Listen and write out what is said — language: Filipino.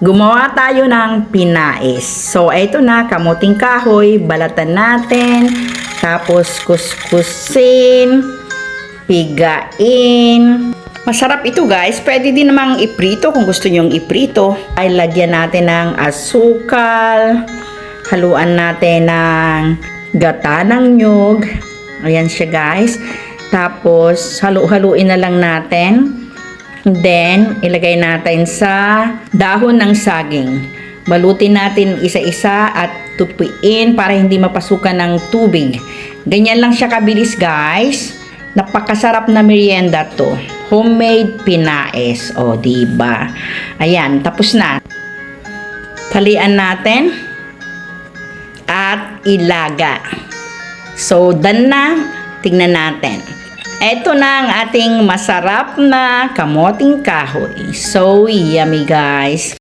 gumawa tayo ng pinais. So, eto na, kamuting kahoy, balatan natin, tapos kuskusin, pigain. Masarap ito guys. Pwede din namang iprito kung gusto nyong iprito. Ay lagyan natin ng asukal. Haluan natin ng gata ng nyug. Ayan siya guys. Tapos halu-haluin na lang natin. Then ilagay natin sa dahon ng saging. Balutin natin isa-isa at tupiin para hindi mapasukan ng tubig. Ganyan lang siya kabilis guys. Napakasarap na merienda to. Homemade pinaes. O, di ba? Ayan, tapos na. Talian natin at ilaga. So, done na. Tingnan natin. Ito na ang ating masarap na kamoting kahoy. So, yummy guys.